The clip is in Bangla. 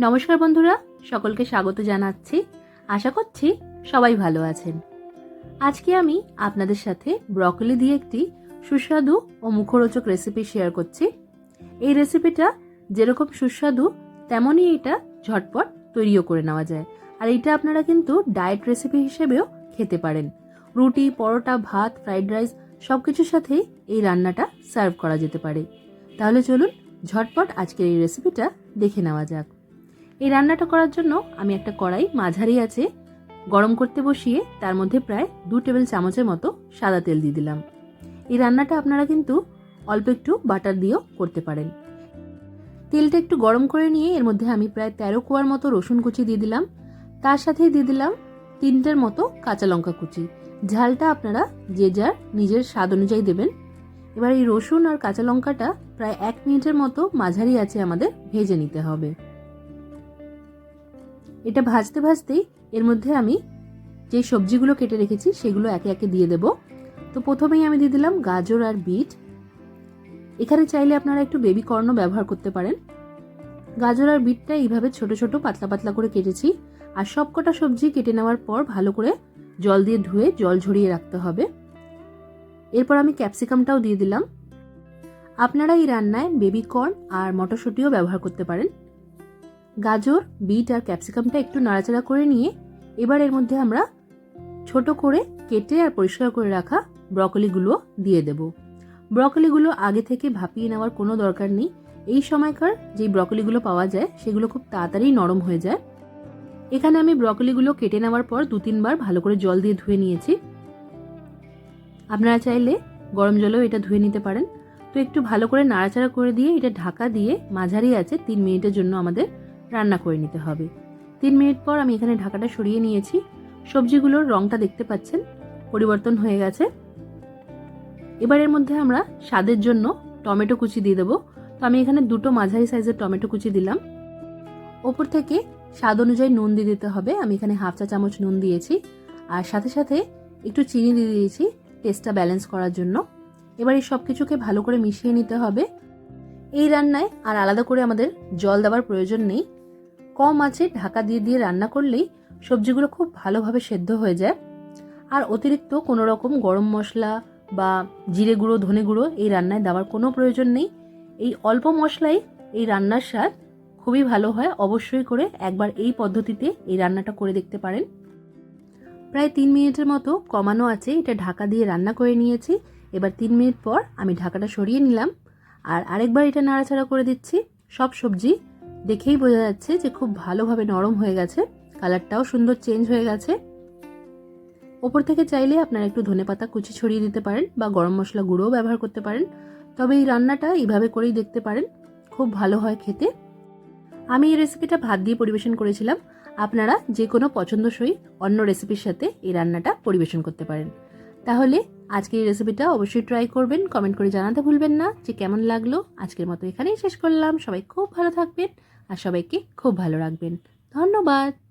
নমস্কার বন্ধুরা, সকলকে স্বাগত জানাচ্ছি। আশা করছি সবাই ভালো আছেন। আজকে আমি আপনাদের সাথে ব্রকলি দিয়ে একটি সুস্বাদু ও মুখরোচক রেসিপি শেয়ার করছি। এই রেসিপিটা যেরকম সুস্বাদু, তেমনই এটা ঝটপট তৈরিও করে নেওয়া যায়। আর এটা আপনারা কিন্তু ডায়েট রেসিপি হিসেবেও খেতে পারেন। রুটি, পরোটা, ভাত ফ্রাইড রাইস সব কিছুর সাথেই এই রান্নাটা সার্ভ করা যেতে পারে। তাহলে চলুন ঝটপট আজকের এই রেসিপিটা দেখে নেওয়া যাক। এই রান্নাটা করার জন্য আমি একটা কড়াই, মাঝারি আছে, গরম করতে বসিয়ে তার মধ্যে প্রায় দু টেবিল চামচের মতো সাদা তেল দিয়ে দিলাম। এই রান্নাটা আপনারা কিন্তু অল্প একটু বাটার দিয়েও করতে পারেন। তেলটা একটু গরম করে নিয়ে এর মধ্যে আমি প্রায় তেরো কোয়ার মতো রসুন কুচি দিয়ে দিলাম। তার সাথেই দিয়ে দিলাম তিনটের মতো কাঁচা লঙ্কা কুচি। ঝালটা আপনারা যে যার নিজের স্বাদ অনুযায়ী দেবেন। এবার এই রসুন আর কাঁচা লঙ্কাটা প্রায় এক মিনিটের মতো মাঝারি আছে আমাদের ভেজে নিতে হবে। এটা ভাজতে ভাজতেই এর মধ্যে আমি যে সবজিগুলো কেটে রেখেছি সেগুলো একে একে দিয়ে দেব। তো প্রথমেই আমি দিয়ে দিলাম গাজর আর বিট। এখানে চাইলে আপনারা একটু বেবি কর্ন ব্যবহার করতে পারেন। গাজর আর বিটটা এইভাবে ছোট ছোট পাতলা পাতলা করে কেটেছি। আর সবকটা সবজি কেটে নেওয়ার পর ভালো করে জল দিয়ে ধুয়ে জল ঝরিয়ে রাখতে হবে। এরপর আমি ক্যাপসিকামটাও দিয়ে দিলাম। আপনারা এই রান্নায় বেবি কর্ন আর মটরশুঁটিও ব্যবহার করতে পারেন। গাজর, বিট আর ক্যাপসিকামটা একটু নাড়াচাড়া করে নিয়ে এবার এর মধ্যে আমরা ছোট করে কেটে আর পরিষ্কার করে রাখা ব্রকলিগুলো দিয়ে দেব। ব্রকলিগুলো আগে থেকে ভাপিয়ে নেওয়ার কোনো দরকার নেই। এই সময়কার যে ব্রকলিগুলো পাওয়া যায়, সেগুলো খুব তাড়াতাড়ি নরম হয়ে যায়। এখানে আমি ব্রকলিগুলো কেটে নেওয়ার পর দু তিনবার ভালো করে জল দিয়ে ধুয়ে নিয়েছি। আপনারা চাইলে গরম জলেও এটা ধুয়ে নিতে পারেন। তো একটু ভালো করে নাড়াচাড়া করে দিয়ে এটা ঢাকা দিয়ে মাঝারি আছে তিন মিনিটের জন্য আমাদের রান্না করে নিতে হবে। তিন মিনিট পর আমি এখানে ঢাকাটা সরিয়ে নিয়েছি। সবজিগুলোর রংটা দেখতে পাচ্ছেন, পরিবর্তন হয়ে গেছে। এবারের মধ্যে আমরা স্বাদের জন্য টমেটো কুচি দিয়ে দেবো। তো আমি এখানে দুটো মাঝারি সাইজের টমেটো কুচি দিলাম। ওপর থেকে স্বাদ অনুযায়ী নুন দিয়ে দিতে হবে। আমি এখানে হাফ চা চামচ নুন দিয়েছি। আর সাথে সাথে একটু চিনি দিয়ে দিয়েছি। টেস্টটা ব্যালেন্স করার জন্য। এবার এই সব কিছুকে ভালো করে মিশিয়ে নিতে হবে। এই রান্নায় আর আলাদা করে আমাদের জল দেওয়ার প্রয়োজন নেই। কম আছে ঢাকা দিয়ে দিয়ে রান্না করলেই সবজিগুলো খুব ভালোভাবে সেদ্ধ হয়ে যায়। আর অতিরিক্ত কোনো রকম গরম মশলা বা জিরে গুঁড়ো, ধনে গুঁড়ো এই রান্নায় দেওয়ার কোনো প্রয়োজন নেই। এই অল্প মশলাই এই রান্নার স্বাদ খুবই ভালো হয়। অবশ্যই করে একবার এই পদ্ধতিতে এই রান্নাটা করে দেখতে পারেন। প্রায় তিন মিনিটের মতো কমানো আছে, এটা ঢাকা দিয়ে রান্না করে নিয়েছি। এবার তিন মিনিট পর আমি ঢাকাটা সরিয়ে নিলাম। আর আরেকবার এটা নাড়াচাড়া করে দিচ্ছি। সব সবজি দেখেই বোঝা যাচ্ছে যে খুব ভালোভাবে নরম হয়ে গেছে, কালারটাও সুন্দর চেঞ্জ হয়ে গেছে। ওপর থেকে চাইলে আপনারা একটু ধনেপাতা কুচি ছড়িয়ে দিতে পারেন বা গরম মশলা গুঁড়োও ব্যবহার করতে পারেন। তবে এই রান্নাটা এইভাবে করেই দেখতে পারেন, খুব ভালো হয় খেতে। আমি এই রেসিপিটা ভাত দিয়ে পরিবেশন করেছিলাম। আপনারা যে কোনো পছন্দসই অন্য রেসিপির সাথে এই রান্নাটা পরিবেশন করতে পারেন। তাহলে আজকের এই রেসিপিটা অবশ্যই ট্রাই করবেন কমেন্ট করে জানাতে ভুলবেন না। যে কেমন লাগল, আজকের মতো এখানেই শেষ করলাম। সবাই খুব ভালো থাকবেন আর সবাইকে খুব ভালো রাখবেন। ধন্যবাদ!